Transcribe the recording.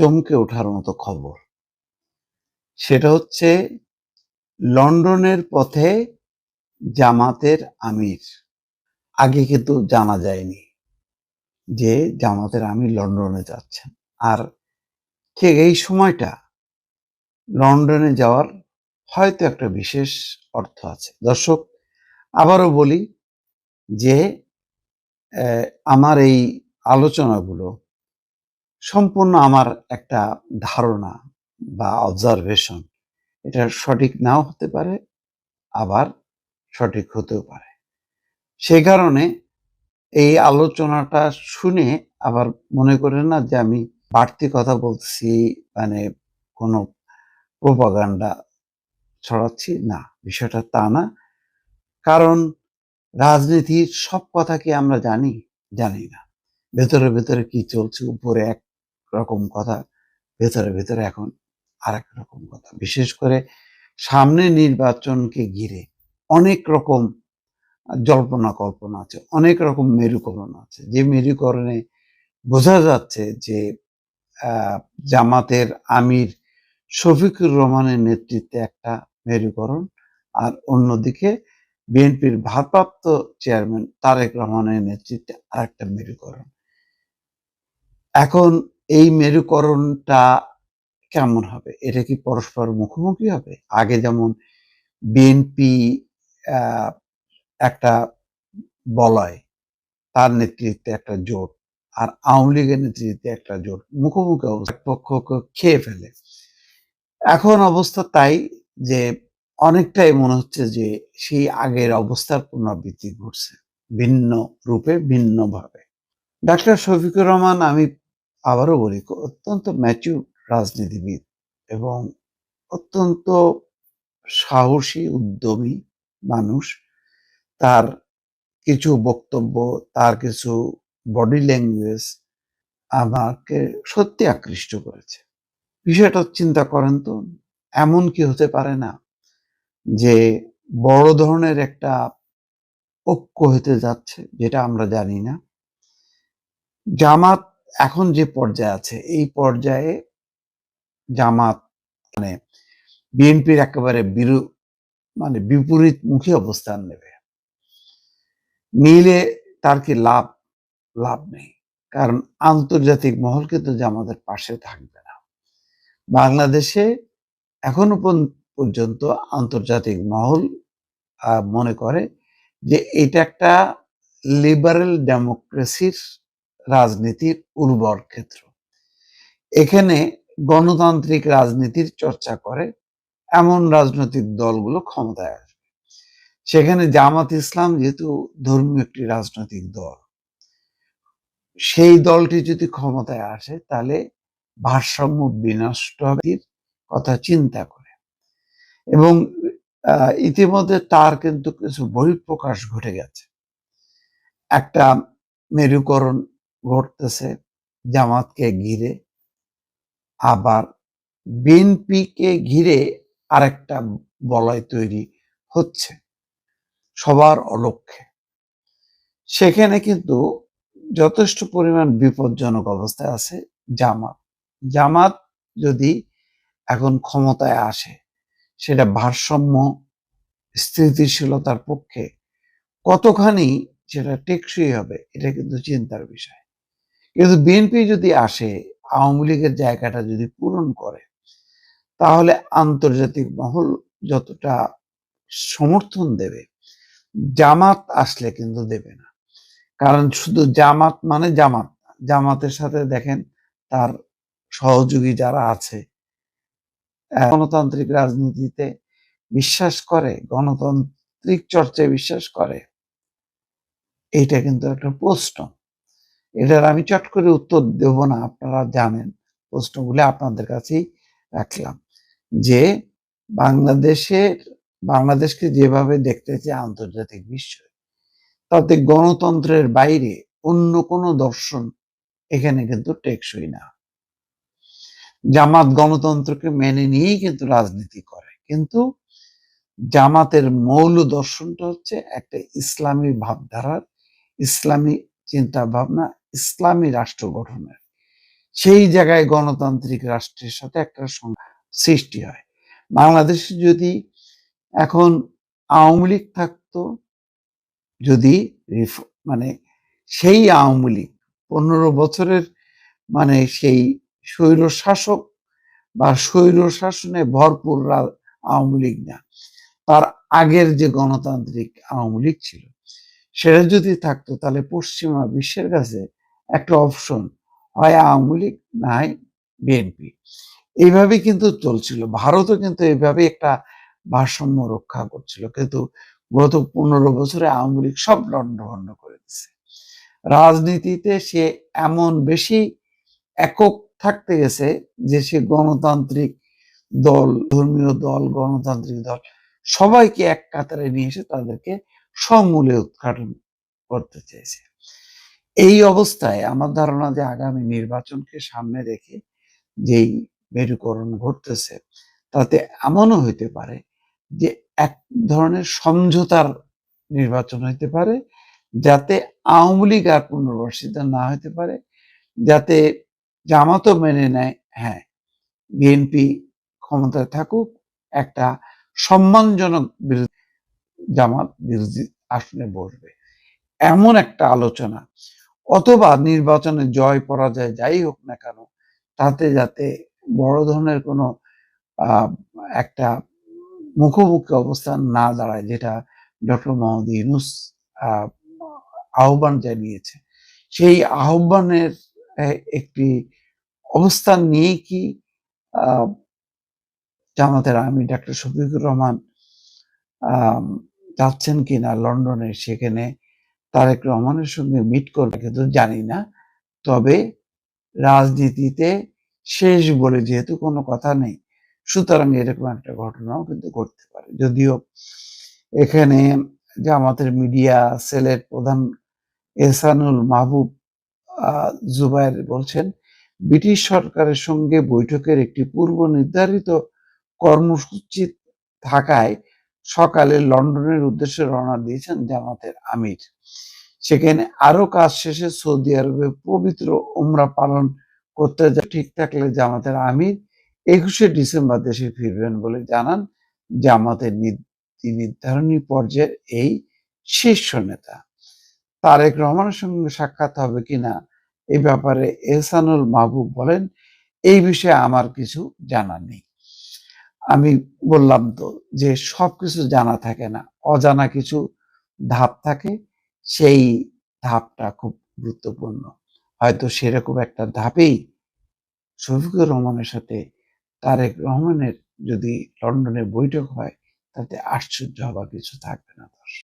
চমকে ওঠার মতো খবর। সেটা হচ্ছে, লন্ডনের পথে জামাতের আমির। আগে কিন্তু জানা যায়নি যে জামাতের আমির লন্ডনে যাচ্ছেন। আর ঠিক এই সময়টা লন্ডনে যাওয়ার হয়তো একটা বিশেষ অর্থ আছে। দর্শক, আবারও বলি যে আমার এই আলোচনাগুলো সম্পূর্ণ আমার একটা ধারণা বা অবজারভেশন এটা সঠিক নাও হতে পারে, আবার সঠিক হতেও পারে। সেই কারণে এই আলোচনাটা শুনে আবার মনে করেন না যে আমি বাড়তি কথা বলছি মানে কোনো প্রোপাগান্ডা ছড়াচ্ছি, না, বিষয়টা তা না। কারণ রাজনীতির সব কথা কি আমরা জানি? জানি না। ভেতরে ভেতরে কি চলছে? উপরে এক রকম কথা, ভেতরে ভেতরে এখন আর এক রকম কথা। বিশেষ করে সামনে নির্বাচনকে ঘিরে অনেক রকম জল্পনা কল্পনা আছে, অনেক রকম মেরুকরণ আছে। যে মেরুকরণে বোঝা যাচ্ছে যে জামাতের আমির শফিকুর রহমানের নেতৃত্বে একটা মেরুকরণ আর অন্যদিকে বিএনপির ভারপ্রাপ্ত চেয়ারম্যান তারেক রহমানের নেতৃত্বে আরেকটা মেরুকরণ। এখন এই মেরুকরণটা কেমন হবে? এটা কি পরস্পর মুখোমুখি হবে? আগে যেমন বিএনপি একটা বলয়, তার নেতৃত্বে একটা জোট আর আওয়ামী লীগের নেতৃত্বে একটা জোট মুখোমুখি অবস্থা পক্ষকে খেয়ে ফেলে। এখন অবস্থা তাই যে অনেকটাই মনে হচ্ছে যে সেই আগের অবস্থার পুনরাবৃত্তি ঘটছে ভিন্ন রূপে, ভিন্নভাবে। ডাক্তার শফিকুর রহমান, আমি আবারও বলি অত্যন্ত ম্যাচিউর রাজনীতিবিদ এবং অত্যন্ত সাহসী, উদ্যমী মানুষ। তার কিছু বক্তব্য, তার কিছু বডি ল্যাঙ্গুয়েজ আমাকে সত্যি আকৃষ্ট করেছে। বিষয়টা চিন্তা করেন তো, এমন কি হতে পারে না যে বড় ধরনের একটা ঐক্য হতে যাচ্ছে, যেটা আমরা জানি না। জামাত এখন যে পর্যায়ে আছে, এই পর্যায়ে জামাত মানে বিএনপির একেবারে বিরু মানে বিপরীতমুখী অবস্থান নেবে। নিলে তার কি লাভ? লাভ নেই। কারণ আন্তর্জাতিক মহল কিন্তু জামাতের পাশে থাকবে না। বাংলাদেশে এখনও পর্যন্ত আন্তর্জাতিক মহল মনে করে যে এটা একটা লিবারেল ডেমোক্রেসির রাজনীতির উর্বর ক্ষেত্র। এখানে গণতান্ত্রিক রাজনীতির চর্চা করে এমন রাজনৈতিক দলগুলো ক্ষমতায় আসবে। সেখানে জামাত ইসলাম যেহেতু ধর্মীয় একটি রাজনৈতিক দল, সেই দলটি যদি ক্ষমতায় আসে তাহলে ভারসাম্য বিনষ্ট কথা চিন্তা করে। এবং ইতিমধ্যে তার কিন্তু কিছু বহিঃপ্রকাশ ঘটে গেছে। একটা মেরুকরণ ঘটতেছে জামাতকে ঘিরে। আবার বিএনপিকে ঘিরে আরেকটা বলয় তৈরি হচ্ছে সবার অলক্ষ্যে সেখানে কিন্তু যথেষ্ট পরিমাণ বিপজ্জনক অবস্থায় আছে জামাত। জামাত যদি এখন ক্ষমতায় আসে, সেটা ভারসাম্য, স্থিতিশীলতার পক্ষে কতখানি সেটা টেকসই হবে, এটা কিন্তু চিন্তার বিষয়। কিন্তু বিএনপি যদি আসে, আওয়ামী লীগের জায়গাটা যদি পূরণ করে, তাহলে আন্তর্জাতিক মহল যতটা সমর্থন দেবে, জামাত আসলে কিন্তু দেবে না। কারণ শুধু জামাত মানে জামাত, জামাতের সাথে দেখেন তার সহযোগী যারা আছে গণতান্ত্রিক রাজনীতিতে বিশ্বাস করে, গণতান্ত্রিক চর্চায় বিশ্বাস করে এটা কিন্তু একটা প্রশ্ন। এটার আমি চট করে উত্তর দেব না, আপনারা জানেন। প্রশ্নগুলি আপনাদের কাছেই রাখলাম। যে বাংলাদেশের, বাংলাদেশকে যেভাবে দেখতেছে আন্তর্জাতিক বিশ্ব, তাতে গণতন্ত্রের বাইরে অন্য কোনো দর্শন এখানে কিন্তু টেকসই না। জামাত গণতন্ত্রকে মেনে নিয়েই কিন্তু রাজনীতি করে। কিন্তু জামাতের মৌল দর্শনটা হচ্ছে একটা ইসলামী ভাবধারার, ইসলামী চিন্তা ভাবনা ইসলামী রাষ্ট্র গঠনের। সেই জায়গায় গণতান্ত্রিক রাষ্ট্রের সাথে একটা সৃষ্টি হয়। বাংলাদেশে যদি এখন আওয়ামী লীগ থাকতো, যদি মানে সেই আওয়ামী লীগ পনেরো বছরের মানে সেই স্বৈর শাসক বা স্বৈর শাসনে ভরপুর আওয়ামী লীগ না, তার আগের যে গণতান্ত্রিক আওয়ামী লীগ ছিল, সেটা যদি থাকতো, তাহলে পশ্চিমা বিশ্বের কাছে একটা অপশন হয় আওয়ামী লীগ না বিএনপি এইভাবে কিন্তু চলছিল। ভারতও কিন্তু এইভাবে একটা ভারসাম্য রক্ষা করছিল। কিন্তু গত পনেরো বছরে আওয়ামী লীগ সব লন্ডভন্ড করে দিচ্ছে রাজনীতিতে সে এমন বেশি একক থাকতে গেছে যে সে গণতান্ত্রিক দল, ধর্মীয় দল, গণতান্ত্রিক দল সবাইকে এক কাতারে নিয়ে এসে তাদেরকে সমূলে উৎঘাটন করতে চেয়েছে। এই অবস্থায় আমার ধারণা যে আগামী নির্বাচনকে সামনে রেখে যেই মেরুকরণ ঘটতেছে, তাতে এমনও হইতে পারে যে এক ধরনের সমঝোতার নির্বাচন হইতে পারে, যাতে আওয়ামী লীগ আর পুনর্বাসিত না হইতে পারে, যাতে জামাতও মেনে নেয় হ্যাঁ বিএনপি ক্ষমতায় থাকুক, একটা সম্মানজনক জামাত বিরোধী আসনে বসবে। এমন একটা আলোচনা অথবা নির্বাচনে জয় পরাজয় যাই হোক না কেন তাতে যাতে বড় ধরনের কোনো একটা মুখোমুখি অবস্থান না দাঁড়ায় যেটা ডক্টর মোহাম্মদ ইউনুস আহ, আহ্বান জানিয়েছে। সেই আহ্বানের একটি অবস্থান নিয়ে কি জামাতের আমি ডাক্তার শফিকুর রহমান যাচ্ছেন কিনা লন্ডনে সেখানে তারেক রহমানের সঙ্গে মিট করবে কিন্তু জানি না। তবে রাজনীতিতে শেষ বলে যেহেতু কোনো কথা নেই সুতরাং এরকম একটা ঘটনাও কিন্তু ঘটতে পারে। যদিও এখানে জামাতের মিডিয়া সেলের প্রধান এহসানুল মাহবুব আহ, জুবায়ের বলছেন ব্রিটিশ সরকারের সঙ্গে বৈঠকের একটি পূর্ব নির্ধারিত কর্মসূচি থাকায় সকালে লন্ডনের উদ্দেশ্যে রওনা দিয়েছেন জামাতের আমির। সেখানে আরও কাজ শেষে সৌদি আরবে পবিত্র উমরা পালন করতে ঠিক থাকলে জামাতের আমির একুশে ডিসেম্বর দেশে ফিরবেন বলে জানান জামাতের নীতি, নির্ধারণী পর্যায়ের এই শীর্ষ নেতা। তারেক রহমানের সঙ্গে সাক্ষাৎ হবে কিনা এই ব্যাপারে এহসানুল মাহবুব বলেন, এই বিষয়ে আমার কিছু জানা নেই। আমি বললাম তো যে সব কিছু জানা থাকে না, অজানা কিছু ধাপ থাকে, সেই ধাপটা খুব গুরুত্বপূর্ণ। হয়তো সেরকম একটা ধাপেই শফিকুর রহমানের সাথে তারেক রহমানের যদি লন্ডনে বৈঠক হয়, তাতে আশ্চর্য হওয়ার কিছু থাকবে না